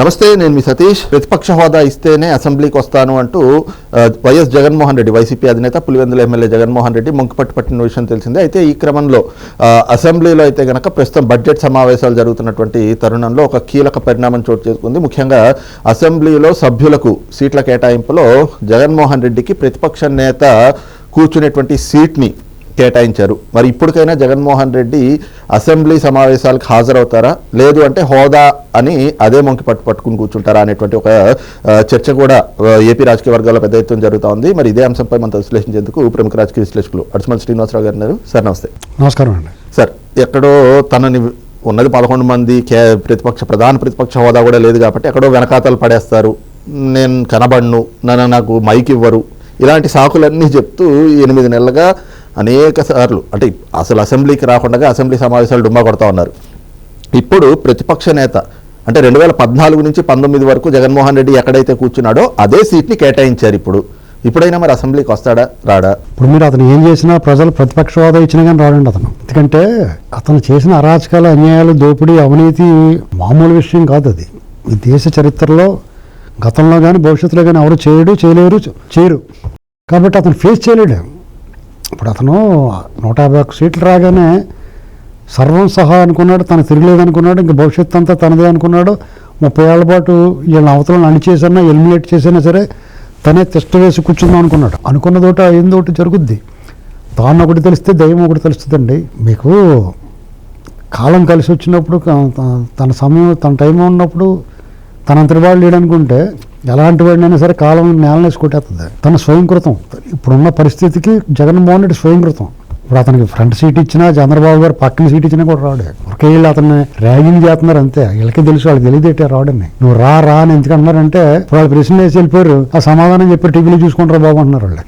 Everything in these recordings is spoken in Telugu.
నమస్తే నేను మీ సతీష్. ప్రతిపక్ష హోదా ఇస్తేనే అసెంబ్లీకి వస్తాను అంటూ వైఎస్ జగన్మోహన్ రెడ్డి వైసీపీ అధినేత పులివెందుల ఎమ్మెల్యే జగన్మోహన్ రెడ్డి ముంకపట్టు పట్టిన విషయం తెలిసిందే. అయితే ఈ క్రమంలో అసెంబ్లీలో అయితే గనక ప్రస్తుతం బడ్జెట్ సమావేశాలు జరుగుతున్నటువంటి తరుణంలో ఒక కీలక పరిణామం చోటు చేసుకుంది. ముఖ్యంగా అసెంబ్లీలో సభ్యులకు సీట్ల కేటాయింపులో జగన్మోహన్ రెడ్డికి ప్రతిపక్ష నేత కూర్చునేటువంటి సీట్ని కేటాయించారు. మరి ఇప్పటికైనా జగన్మోహన్ రెడ్డి అసెంబ్లీ సమావేశాలకు హాజరవుతారా? లేదు అంటే హోదా అని అదే మొంకి పట్టు పట్టుకుని కూర్చుంటారా అనేటువంటి ఒక చర్చ కూడా ఏపీ రాజకీయ వర్గాల్లో పెద్ద ఎత్తున జరుగుతూ ఉంది. మరి ఇదే అంశంపై మనతో విశ్లేషించేందుకు ప్రముఖ రాజకీయ విశ్లేషకులు అడుసుమల్ శ్రీనివాసరావు గారు ఉన్నారు. సార్ నమస్తే. నమస్కారం అండి. సార్ ఎక్కడో తనని ఉన్నది పదకొండు మంది కే ప్రతిపక్ష ప్రధాన ప్రతిపక్ష హోదా కూడా లేదు కాబట్టి ఎక్కడో వెనకాతలు పడేస్తారు. నేను కనబడను. నన్ను నాకు మైక్ ఇవ్వరు. ఇలాంటి సాకులన్నీ చెప్తూ ఎనిమిది నెలలుగా అనేక సార్లు అంటే అసలు అసెంబ్లీకి రాకుండా అసెంబ్లీ సమావేశాలు డుమ్మా కొడతా ఉన్నారు. ఇప్పుడు ప్రతిపక్ష నేత అంటే రెండు వేల పద్నాలుగు నుంచి పంతొమ్మిది వరకు జగన్మోహన్ రెడ్డి ఎక్కడైతే కూర్చున్నాడో అదే సీట్ని కేటాయించారు ఇప్పుడు. ఇప్పుడైనా మరి అసెంబ్లీకి వస్తాడా రాడా? ఇప్పుడు మీరు అతను ఏం చేసినా ప్రజలు ప్రతిపక్ష హోదా ఇచ్చినా కానీ రాడండి అతను. ఎందుకంటే అతను చేసిన అరాచకాలు అన్యాయాలు దోపిడీ అవినీతి మామూలు విషయం కాదు అది. ఈ దేశ చరిత్రలో గతంలో కానీ భవిష్యత్తులో కానీ ఎవరు చేయడు చేయలేరు చేయరు. కాబట్టి అతను ఫేస్ చేయలేడు. ఇప్పుడు అతను నూట యాభై ఒక్క సీట్లు రాగానే సర్వం సహా అనుకున్నాడు తను తిరగలేదు అనుకున్నాడు ఇంకా భవిష్యత్తు అంతా తనదే అనుకున్నాడు. ముప్పై ఏళ్ళ పాటు వీళ్ళ అవతలను అణిచేసన్నా ఎలిమినేట్ చేసినా సరే తనే తిష్ట వేసి కూర్చుందాం అనుకున్నాడు. అనుకున్నదోట ఒకటి జరుగుద్ది. తాను ఒకటి తెలిస్తే దయ్యం ఒకటి తెలుస్తుందండి. మీకు కాలం కలిసి వచ్చినప్పుడు తన సమయం తన టైం ఉన్నప్పుడు తనంతటి వాళ్ళు లేడనుకుంటే ఎలాంటి వాడినైనా సరే కాలం నేలనేసి కొట్టేస్తుంది తన స్వయంకృతం. ఇప్పుడున్న పరిస్థితికి జగన్మోహన్ రెడ్డి స్వయంకృతం. ఇప్పుడు అతనికి ఫ్రంట్ సీట్ ఇచ్చినా చంద్రబాబు గారు పక్కన సీట్ ఇచ్చినా కూడా రాడు. ఒకే వీళ్ళు అతన్ని ర్యాగింగ్ చేస్తున్నారు అంతే. వీళ్ళకి తెలుసు వాళ్ళకి తెలియదేటే రాడని. నువ్వు రా రా అని ఎందుకంటున్నారంటే ఇప్పుడు వాళ్ళు ప్రశ్న వేసి వెళ్ళిపోయారు. ఆ సమాధానం చెప్పి టీవీలో చూసుకుంటారు బాబు అంటున్నారు వాళ్ళు.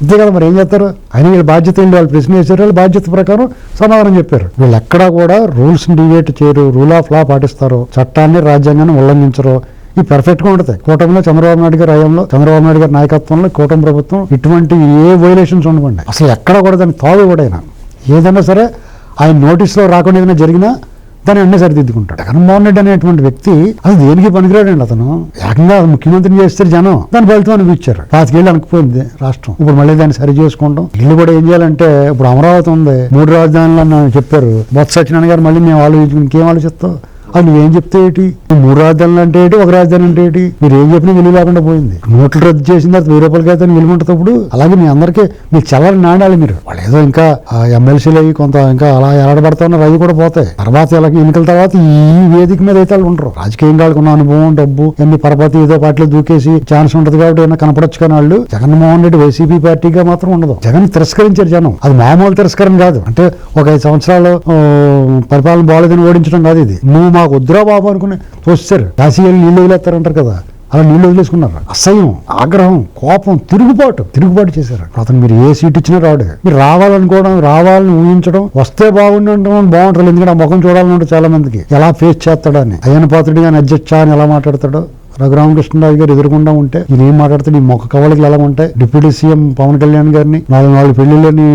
అంతే కదా మరి ఏం చేస్తారు? అయినా వీళ్ళ బాధ్యత ఏంటి? వాళ్ళు ప్రశ్న వేసారు వాళ్ళు బాధ్యత ప్రకారం సమాధానం చెప్పారు. వీళ్ళు ఎక్కడా కూడా రూల్స్ డివేట్ చేయరు. రూల్ ఆఫ్ లా పాటిస్తారు. చట్టాన్ని రాజ్యాంగాన్ని ఉల్లంఘించరు. ఈ పర్ఫెక్ట్గా ఉంటుంది. కూటమిలో చంద్రబాబు నాయుడు గారి హయాంలో చంద్రబాబు నాయుడు గారి నాయకత్వంలో కూటమి ప్రభుత్వం ఇటువంటి ఏ వైలేషన్స్ ఉండవండి అసలు ఎక్కడ కూడా దాన్ని తావి కూడా ఏదైనా సరే ఆయన నోటీస్లో రాకుండా ఏదైనా జరిగినా దాన్ని అన్నీ సరిదిద్దుకుంటాడు. జగన్మోహన్ రెడ్డి అనేటువంటి వ్యక్తి అది దేనికి పనికిరాడండి అతను? ఏకంగా ముఖ్యమంత్రిని చేస్తారు జనం. దాని ఫలితం అనిపించారు పాతికేళ్ళు అనుకుపోయింది రాష్ట్రం. ఇప్పుడు మళ్ళీ దాన్ని సరి చేసుకుంటాం. ఇల్లు కూడా ఏం చేయాలంటే ఇప్పుడు అమరావతి ఉంది. మూడు రాజధానులు అని చెప్పారు. బొత్స సత్యనారాయణ గారు మళ్ళీ మేము ఆలోచించుకుని ఇంకేం ఆలోచిస్తాం అది నువ్వేం చెప్తే ఏంటి? మూడు రాజధానులు అంటే ఏంటి? ఒక రాజధాని అంటే ఏంటి? మీరు ఏం చెప్పినా విలువ లేకుండా పోయింది. నోట్లు రద్దు చేసిన తర్వాత వెయ్యి రూపాయలకి అయితే విలువ ఉంటుంది అలాగే మీ అందరికీ మీకు చల్లని నాణాలి మీరు. వాళ్ళు ఏదో ఇంకా ఎమ్మెల్సీలు అవి కొంత ఇంకా అలా ఎలాడబడతా ఉన్నారు అవి కూడా పోతాయి. తర్వాత ఇలా ఎన్నికల తర్వాత ఈ వేదిక మీద అయితే వాళ్ళు ఉండరు. రాజకీయం ఉన్న అనుభవం డబ్బు ఎన్ని పరపతి ఏదో పార్టీలు దూకేసి ఛాన్స్ ఉంటుంది కాబట్టి ఏమైనా కనపడొచ్చు కానీ వాళ్ళు. జగన్మోహన్ రెడ్డి వైసీపీ పార్టీగా మాత్రం ఉండదు. జగన్ తిరస్కరించారు జనం. అది మామూలు తిరస్కరణ కాదు. అంటే ఒక ఐదు సంవత్సరాలు పరిపాలన బాగాలేదని ఓడించడం కాదు ఇది. నువ్వు మాకు వద్దురా బాబు అనుకుని తోస్తారు కాశీలు నీళ్ళు వదిలేస్తారంటారు కదా. అలా నీళ్ళు వదిలేసుకున్నారు? అసహ్యం ఆగ్రహం కోపం తిరుగుబాటు. తిరుగుబాటు చేశారు. అతను మీరు ఏ సీట్ ఇచ్చినా రాడు. మీరు రావాలనుకోవడం రావాలని ఊహించడం వస్తే బాగుండడం బాగుంటుంది ఎందుకంటే ఆ ముఖం చూడాలని చాలా మందికి ఎలా ఫేస్ చేస్తాడని. అయ్యన పాత్రుడిగా కానీ అధ్యక్ష అని ఎలా మాట్లాడతాడో? రఘురామకృష్ణరాజు గారు ఎదురుకుండా ఉంటే ఈయన ఏం మాట్లాడితే ఈ మొక్క కవలకి ఎలా ఉంటాయి? డిప్యూటీ సీఎం పవన్ కళ్యాణ్ గారిని నాలుగు నాలుగు పెళ్ళిళ్ళని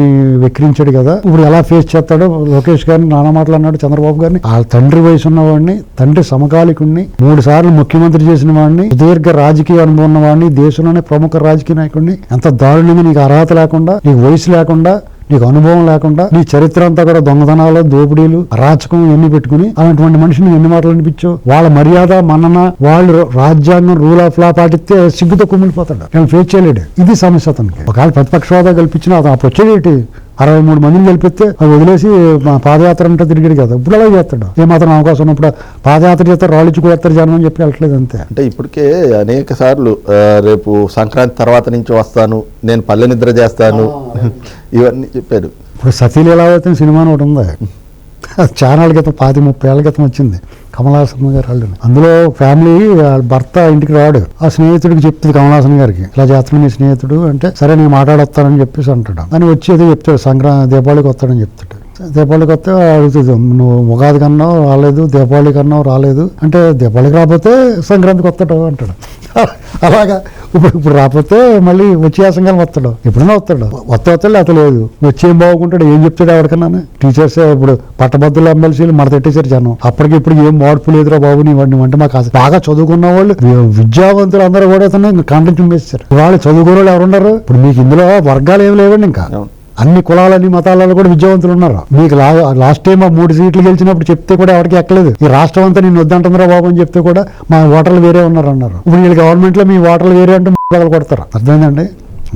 వెక్కిరించాడు కదా. ఇప్పుడు ఎలా ఫేస్ చేస్తాడో లోకేష్ గారిని నానా మాట్లాడినాడు చంద్రబాబు గారిని. ఆ తండ్రి వయసు ఉన్నవాడిని తండ్రి సమకాలికుడిని మూడు సార్లు ముఖ్యమంత్రి చేసిన వాడిని సుదీర్ఘ రాజకీయ అనుభవం ఉన్న వాడిని దేశంలోనే ప్రముఖ రాజకీయ నాయకుడిని ఎంత దారుణంగా నీకు అర్హత లేకుండా నీకు వయసు లేకుండా నీకు అనుభవం లేకుండా నీ చరిత్ర అంతా కూడా దొంగతనాలు దోపిడీలు అరాచకం ఎన్ని పెట్టుకుని అలాంటి మనిషిని ఎన్ని మాటలు అనిపించు వాళ్ళ మర్యాద మన్నన వాళ్ళు రాజ్యాంగం రూల్ ఆఫ్ లా పాటిస్తే సిగ్గుతో కుమ్మిడిపోతాడు నేను ఫేస్ చేయలేడు. ఇది సమస్య అతనికి. ఒకవేళ ప్రతిపక్ష హోదా కల్పించిన అతను అప్పుడు వచ్చేటి అరవై మూడు మందిని గెలిపిస్తే అది వదిలేసి మా పాదయాత్ర అంటే తిరిగాడు కదా. ఇప్పుడు అలా చేస్తాడు. ఏమాత్రం అవకాశం ఉన్నప్పుడు పాదయాత్ర చేస్తారు రాళ్ళు ఇచ్చి కొడతారు జనం అని చెప్పి వెళ్ళట్లేదు అంతే. అంటే ఇప్పటికే అనేక సార్లు రేపు సంక్రాంతి తర్వాత నుంచి వస్తాను నేను పల్లె నిద్ర చేస్తాను. ఇవన్నీ చెప్పారు ఇప్పుడు సతీలీలావతి సినిమా ఒకటి ఉంది. అది క్రితం పాతి ముప్పై ఏళ్ళ క్రితం వచ్చింది కమలాసన్ గారు వాళ్ళు అందులో ఫ్యామిలీ వాళ్ళ భర్త ఇంటికి రాడు. ఆ స్నేహితుడికి చెప్తుంది కమలాసన్ గారికి ఇలా చేస్తున్నాడు నీ స్నేహితుడు అంటే సరే నేను మాట్లాడొస్తానని చెప్పేసి అంటాడు. అని వచ్చి ఏదో చెప్తాడు సంక్రాంతి దీపావళికి వస్తాడని చెప్తాడు. దీపావళికి వస్తే అడుగుతుంది నువ్వు ఉగాది కన్నా రాలేదు. దీపావళి కన్నా రాలేదు. అంటే దీపావళికి రాకపోతే సంక్రాంతికి వస్తాడు అంటాడు. అలాగా. ఇప్పుడు ఇప్పుడు రాకపోతే మళ్ళీ వచ్చే ఆసంగానే వస్తాడు. ఎప్పుడైనా వస్తాడు. వస్తే వస్తాడు అతలేదు లేదు. ఏం బాగుంటాడు ఏం చెప్తాడు ఎవరికన్నా? టీచర్స్ ఇప్పుడు పట్టభద్రులు ఎమ్మెల్సీలు మన తెట్టేశారు జనం. అప్పటికి ఇప్పుడు ఏం మార్పు లేదురా బాబు నీ వాడిని అంటే మాకు బాగా చదువుకున్న వాళ్ళు విద్యావంతులు అందరూ కూడా కంటెంట్ చింపేస్తారు వాళ్ళు చదువుకున్న వాళ్ళు ఎవరున్నారు? ఇప్పుడు మీకు ఇందులో వర్గాలు ఏమి లేవండి ఇంకా. అన్ని కులాలని మతాలలో కూడా విద్యావంతులు ఉన్నారు? మీకు లా లాస్ట్ టైం ఆ మూడు సీట్లు గెలిచినప్పుడు చెప్తే కూడా ఎవరికి ఎక్కలేదు. ఈ రాష్ట్రం అంతా నేను వద్దంటుందిరా బాబు అని చెప్తే కూడా మా ఓటర్లు వేరే ఉన్నారు అన్నారు ఇప్పుడు వీళ్ళు గవర్నమెంట్లో మీ ఓటర్లు వేరే అంటే కొడతారు? అర్థమైందండి?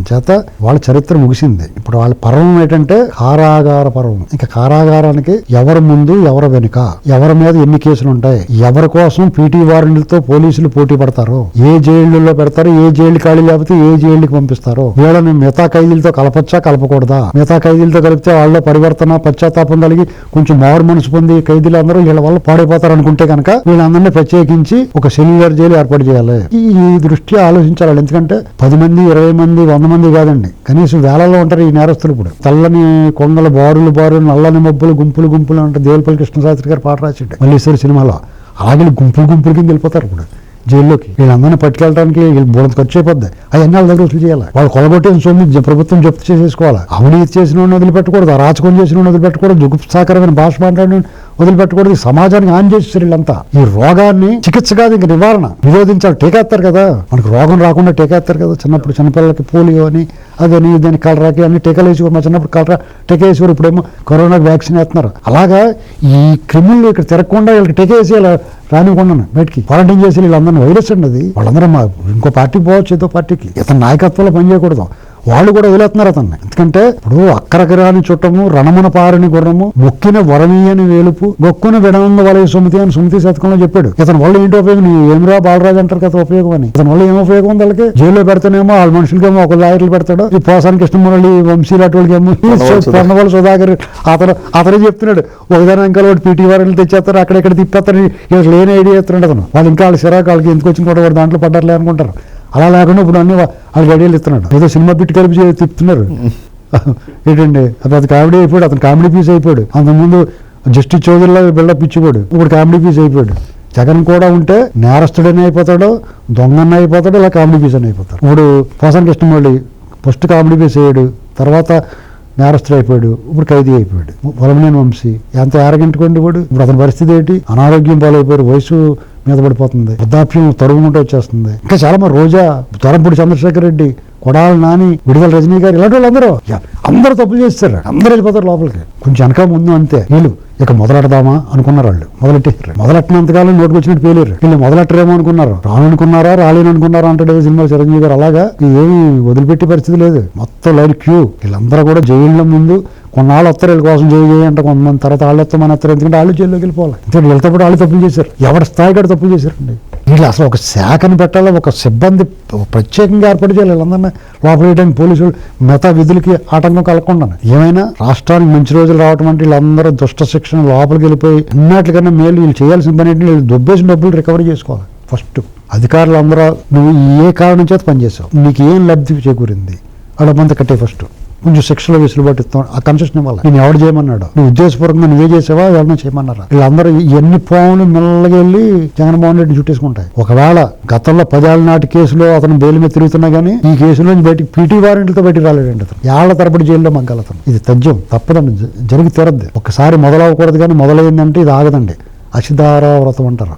చేత వాళ్ళ చరిత్ర ముగిసింది. ఇప్పుడు వాళ్ళ పర్వం ఏంటంటే కారాగార పర్వం. ఇంకా కారాగారానికి ఎవరు ముందు ఎవరు వెనుక ఎవరి మీద ఎన్ని కేసులు ఉంటాయి ఎవరి కోసం పీటీ వారెంట్లతో పోలీసులు పోటీ పడతారు ఏ జైళ్ళలో పెడతారు ఏ జైలు ఖాళీ లేకపోతే ఏ జైలుకి పంపిస్తారు. వీళ్ళని మిగతా ఖైదీలతో కలపచ్చా కలపకూడదా? మిగతా ఖైదీలతో కలిపితే వాళ్ళ పరివర్తన పశ్చాత్తాపం కలిగి కొంచెం మారు మనసు పొంది ఖైదీలు అందరూ వీళ్ళ వల్ల పాడైపోతారు అనుకుంటే కనుక వీళ్ళందరినీ ప్రత్యేకించి ఒక సెల్యులర్ జైలు ఏర్పాటు చేయాలి. ఈ దృష్ట్యా దృష్టి ఆలోచించాలి. ఎందుకంటే పది మంది ఇరవై మంది వంద మంది కాదండి. కనీసం వేలలో ఉంటారు ఈ నేరస్తులు ఇప్పుడు తెల్లని కొంగల బారులు బారులు నల్లని మబ్బులు గుంపులు గుంపులు అంటే దేవులపల్లి కృష్ణశాస్త్రి గారు పాట రాసిండు. మల్లీశ్వరి సినిమాలో అలాగే గుంపులు గుంపులు కింద వెళ్ళిపోతారు ఇప్పుడు జైల్లోకి. వీళ్ళందరినీ పట్టుకెళ్ళడానికి వీళ్ళు బోడంత ఖర్చు అయిపోద్ది. అవన్నీ వాళ్ళ దగ్గర వసూలు చేయాలి. వాళ్ళు కొలగొట్టిన సొమ్ము ప్రభుత్వం జప్తు చేసేసుకోవాలి. అవినీతి చేసిన వాడిని వదిలిపెట్టకూడదు అరాచకం చేసిన వాడిని వదిలిపెట్టకూడదు జుగుప్సాకరమైన భాష మాట్లాడిన వదిలిపెట్టకూడదు. ఈ సమాజానికి హాని చేసేసారు వీళ్ళంతా ఈ రోగాన్ని చికిత్స కాదు ఇంక నివారణ. నిరోధించాలి. టీకేస్తారు కదా. మనకు రోగం రాకుండా టీకేస్తారు కదా. చిన్నప్పుడు చిన్నపిల్లలకి పోలియో అని అదని ఇదని కలరాకి అన్ని టీకాలు వేసి మా చిన్నప్పుడు కలరా టీకా వేసేవారు. ఇప్పుడేమో కరోనాకి వ్యాక్సిన్ వేస్తున్నారు. అలాగా ఈ క్రిములు ఇక్కడ తిరగకుండా వీళ్ళకి టీకా వేసి రానివ్వకుండా బయటికి క్వారంటైన్ చేసి వీళ్ళందరినీ వైరస్ అండి అది. వాళ్ళందరూ మా ఇంకో పార్టీకి పోవచ్చు ఏదో పార్టీకి. ఇతని నాయకత్వంలో పనిచేయకూడదు. వాళ్ళు కూడా వదిలేస్తున్నారు అతన్ని. ఎందుకంటే ఇప్పుడు అక్కరకి రాని చుట్టము రణమున పారని గుర్రము మొక్కిన వరమీయని వేలుపు గొక్కున విడనంద వలయ సుమతి అని సుమతి శతకంలో చెప్పాడు. ఇతని వల్ల ఏంటి ఉపయోగం? నీ ఏమిరా బాలరాజు అంటారు కదా ఉపయోగం అని. ఇతని వల్ల ఏం ఉపయోగం ఉంది వాళ్ళకి? జైల్లో పెడతానేమో వాళ్ళ మనుషులకేమో ఒక లాయర్లు పెడతాడు. ఈ పోసాని కృష్ణమురళి వంశీలు అటువంటి ఏమో పొన్నవాళ్ళు సుధాకర్. అతను అతనే చెప్తున్నాడు. ఒకదాని ఇంకా ఒకటి పీటీ వారిని తెచ్చేస్తారు అక్కడ ఇక్కడ తిప్పేస్తారు. లేని ఐడియా ఇస్తున్నాడు అతను. వాళ్ళు ఇంకా వాళ్ళ సిరాకు వాళ్ళకి ఎందుకు వచ్చిన కూడా వాడు దాంట్లో పడ్డారులే అనుకుంటారు. అలా లేకుండా ఇప్పుడు అన్ని వాళ్ళకి ఐడియాలు ఇస్తున్నాడు. ఏదో సినిమా బిట్ కలిపి తిప్పుతున్నారు. ఏంటండి? అది అది కామెడీ అయిపోయాడు. అతను కామెడీ పీస్ అయిపోయాడు. అంతకుముందు జస్టిస్ చౌదరిలో బిల్డప్ ఇచ్చిపోయాడు ఇప్పుడు కామెడీ పీస్ అయిపోయాడు. జగన్ కూడా ఉంటే నేరస్తుడని అయిపోతాడు దొంగన్న అయిపోతాడు ఇలా కామెడీ పీస్ అని అయిపోతాడు. ఇప్పుడు Posani Krishnamouli first comedy piece అయ్యాడు తర్వాత నేరస్తుడు అయిపోయాడు ఇప్పుడు ఖైదీ అయిపోయాడు. పొలమనేని వంశీ ఎంత ఆరగింటుకోండి వాడు ఇప్పుడు అతని పరిస్థితి ఏంటి? అనారోగ్యం పాలైపోయారు. వయసు మీద పడిపోతుంది. వృద్ధాప్యం తరుగుకుంటూ వచ్చేస్తుంది. ఇంకా చాలా మంది రోజా ధరంపూడి చంద్రశేఖర్ రెడ్డి కొడాల నాని విడుదల రజనీ గారు ఇలాంటి వాళ్ళందరూ అందరూ తప్పులు చేస్తారు అందరూ వెళ్ళిపోతారు లోపలికి. కొంచెం వెనక ముందు అంతే. వీళ్ళు ఇక మొదలెడదామా అనుకున్నారు వాళ్ళు. మొదలెట్టేసారు మొదలెట్టినంతకాలం నోటికి వచ్చినట్టు పేలేరు. వీళ్ళు మొదలెట్టరేమో అనుకున్నారు. రాననుకున్నారా రాలేను అనుకున్నారా అంటే సినిమా చిరంజీవి గారు. అలాగా ఏమి వదిలిపెట్టే పరిస్థితి లేదు. మొత్తం లైన్ క్యూ. వీళ్ళందరూ కూడా జైళ్ళ ముందు కొన్నాళ్ళు వస్తారు వీళ్ళ కోసం జైలు చేయి అంటే కొంతమంది తర్వాత వాళ్ళు వస్తే మన వస్తారు. ఎందుకంటే వాళ్ళు జైల్లోకి వెళ్ళిపోవాలి. ఎందుకంటే వీళ్ళతో వాళ్ళు తప్పులు చేశారు. ఎవరి స్థాయి కూడా తప్పులు చేశారండి? వీళ్ళు అసలు ఒక శాఖను పెట్టాలి? ఒక సిబ్బంది ప్రత్యేకంగా ఏర్పాటు చేయాలి. వీళ్ళందరినీ లోపల వేయడానికి పోలీసులు మిగతా విధులకి ఆటంకం కలగకుండా ఏమైనా? రాష్ట్రానికి మంచి రోజులు రావటం అంటే వీళ్ళందరూ దుష్ట శిక్షణ లోపలికి వెళ్ళిపోయి అన్నట్లుగానే మేలు వీళ్ళు చేయాల్సిన పని ఏంటి వీళ్ళు దుబ్బేసిన డబ్బులు రికవరీ చేసుకోవాలి. ఫస్ట్ అధికారులు అందరూ నువ్వు ఏ కారణం చేత పనిచేసావు? నీకు ఏం లబ్ధి చేకూరింది? ఆ మంది కట్టే ఫస్ట్. కొంచెం శిక్షలో వెసులుబాటు ఇస్తాం ఆ కన్సెషన్ ఇవ్వాలి? నేను ఎవడు చేయమన్నాడు? నువ్వు ఉద్దేశపూర్వకంగా నువ్వే చేసావా? ఎవరైనా చేయమన్నారా? వీళ్ళందరూ ఎన్ని పావులు మెల్లగా వెళ్ళి జగన్మోహన్ రెడ్డి చుట్టేసుకుంటాయి. ఒకవేళ గతంలో పదేళ్ళ నాటి కేసులో అతను బెయిల్ మీద తిరుగుతున్నా కానీ ఈ కేసులో బయటికి పీటీ వారెంట్లతో బయటికి రాలేడండి అతను. ఏళ్ళ తరబడి జైల్లో మగ్గలతను. ఇది తథ్యం. తప్పదండి. జరిగి తీరద్ది. ఒకసారి మొదలవకూడదు కానీ మొదలైందంటే ఇది ఆగదండి. అశిధార వ్రతం అంటారు.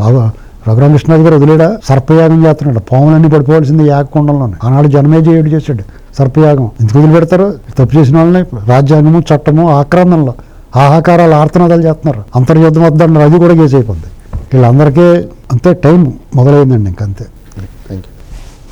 రాఘ రఘురామకృష్ణరాజు గారు వదిలేడా? సర్పయాగం చేస్తున్నాడు. పాములన్నీ పడిపోవాల్సింది యాగకుండంలోనే. ఆనాడు జనమేజయుడు చేశాడు. సర్పయాగం. ఎందుకు వదిలిపెడతారు? తప్పు చేసిన వాళ్ళని రాజ్యాంగము చట్టము ఆక్రమణలో ఆహాకారాలు ఆర్తనాదాలు చేస్తున్నారు. అంతర్యుద్ధం వద్దన్నారు అది కూడా కేసు అయిపోద్ది. వీళ్ళందరికీ అంతే టైం మొదలైందండి ఇంకంతే.